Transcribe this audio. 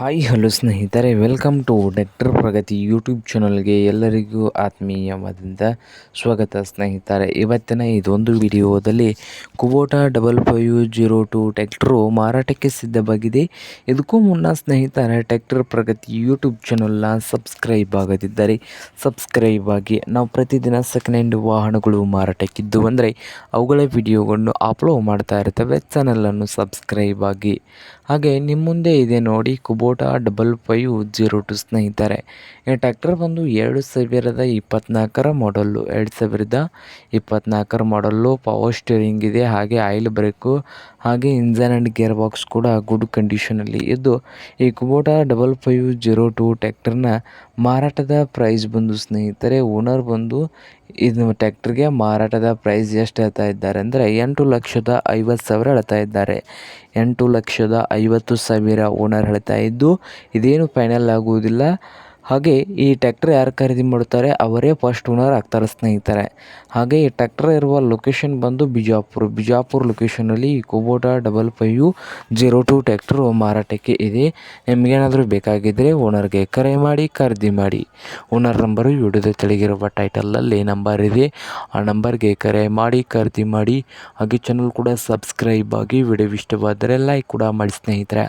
Hi hello ಸ್ನೇಹಿತರೆ. Welcome to doctor Pragati YouTube ಚಾನಲ್ಗೆ ಎಲ್ಲರಿಗೂ ಆತ್ಮೀಯವಾದಂಥ ಸ್ವಾಗತ ಸ್ನೇಹಿತರೆ. ಇವತ್ತಿನ ಇದೊಂದು ವಿಡಿಯೋದಲ್ಲಿ Kubota double five zero two tractor ಮಾರಾಟಕ್ಕೆ ಸಿದ್ಧವಾಗಿದೆ. ಇದಕ್ಕೂ ಮುನ್ನ ಸ್ನೇಹಿತರೆ ಟ್ಯಾಕ್ಟರ್ ಪ್ರಗತಿ ಯೂಟ್ಯೂಬ್ ಚಾನಲ್ನ ಸಬ್ಸ್ಕ್ರೈಬ್ ಆಗದಿದ್ದರೆ ಸಬ್ಸ್ಕ್ರೈಬ್ ಆಗಿ ನಾವು ಪ್ರತಿದಿನ ಸೆಕೆಂಡ್ ಹ್ಯಾಂಡ್ ವಾಹನಗಳು ಮಾರಾಟಕ್ಕಿದ್ದು ಅಂದರೆ ಅವುಗಳ ವಿಡಿಯೋಗಳನ್ನು ಅಪ್ಲೋಡ್ ಮಾಡ್ತಾ ಇರ್ತವೆ. ಚಾನಲನ್ನು ಸಬ್ಸ್ಕ್ರೈಬ್ ಆಗಿ. ಹಾಗೆ ನಿಮ್ಮ ಮುಂದೆ ಇದೆ ನೋಡಿ Kubota double five zero two ಸ್ನೇಹಿತರೆ. ಈ ಟ್ರ್ಯಾಕ್ಟರ್ ಬಂದು ಎರಡು ಸಾವಿರದ ಇಪ್ಪತ್ತ್ನಾಲ್ಕರ ಮಾಡಲ್ಲು. ಎರಡು ಸಾವಿರದ ಇಪ್ಪತ್ತ್ನಾಲ್ಕರ ಮಾಡಲ್ಲು ಪವರ್ ಸ್ಟೀರಿಂಗ್ ಇದೆ. ಹಾಗೆ ಆಯಿಲ್ ಬ್ರೇಕು ಹಾಗೆ ಇಂಜನ್ ಆ್ಯಂಡ್ ಗೇರ್ ಬಾಕ್ಸ್ ಕೂಡ ಗುಡ್ ಕಂಡೀಷನಲ್ಲಿ ಇದ್ದು, ಈ Kubota double five zero two ಟ್ಯಾಕ್ಟರ್ನ ಮಾರಾಟದ ಪ್ರೈಸ್ ಬಂದು ಸ್ನೇಹಿತರೆ ಓನರ್ ಬಂದು ಇದು ಟ್ಯಾಕ್ಟರ್ಗೆ ಮಾರಾಟದ ಪ್ರೈಸ್ ಎಷ್ಟು ಹೇಳ್ತಾ ಇದ್ದಾರೆ ಅಂದರೆ ಎಂಟು ಲಕ್ಷದ ಐವತ್ತು ಸಾವಿರ ಹೇಳ್ತಾ ಇದ್ದಾರೆ. ಎಂಟು ಲಕ್ಷದ ಐವತ್ತು ಸಾವಿರ ಓನರ್ ಹೇಳ್ತಾ ಇದ್ದು, ಇದೇನು ಫೈನಲ್ ಆಗುವುದಿಲ್ಲ. ಹಾಗೆ ಈ ಟ್ಯಾಕ್ಟರ್ ಯಾರು ಖರೀದಿ ಮಾಡುತ್ತಾರೆ, ಅವರೇ ಫಸ್ಟ್ ಓನರ್ ಆಗ್ತಾರೆ ಸ್ನೇಹಿತರೆ. ಹಾಗೆ ಈ ಟ್ಯಾಕ್ಟರ್ ಇರುವ ಲೊಕೇಶನ್ ಬಂದು ಬಿಜಾಪುರ. ಬಿಜಾಪುರ ಲೊಕೇಶನಲ್ಲಿ ಈ Kubota double five zero two tractor ಮಾರಾಟಕ್ಕೆ ಇದೆ. ನಿಮಗೇನಾದರೂ ಬೇಕಾಗಿದ್ದರೆ ಓನರ್ಗೆ ಕರೆ ಮಾಡಿ, ಖರೀದಿ ಮಾಡಿ. ಓನರ್ ನಂಬರು ವಿಡಿಯೋದ ತೆಳಗಿರುವ ಟೈಟಲಲ್ಲಿ ನಂಬರ್ ಇದೆ. ಆ ನಂಬರ್ಗೆ ಕರೆ ಮಾಡಿ, ಖರೀದಿ ಮಾಡಿ. ಹಾಗೆ ಚಾನಲ್ ಕೂಡ ಸಬ್ಸ್ಕ್ರೈಬ್ ಆಗಿ ವಿಡಿಯೋ ಇಷ್ಟವಾದರೆ ಲೈಕ್ ಕೂಡ ಮಾಡಿ ಸ್ನೇಹಿತರೆ.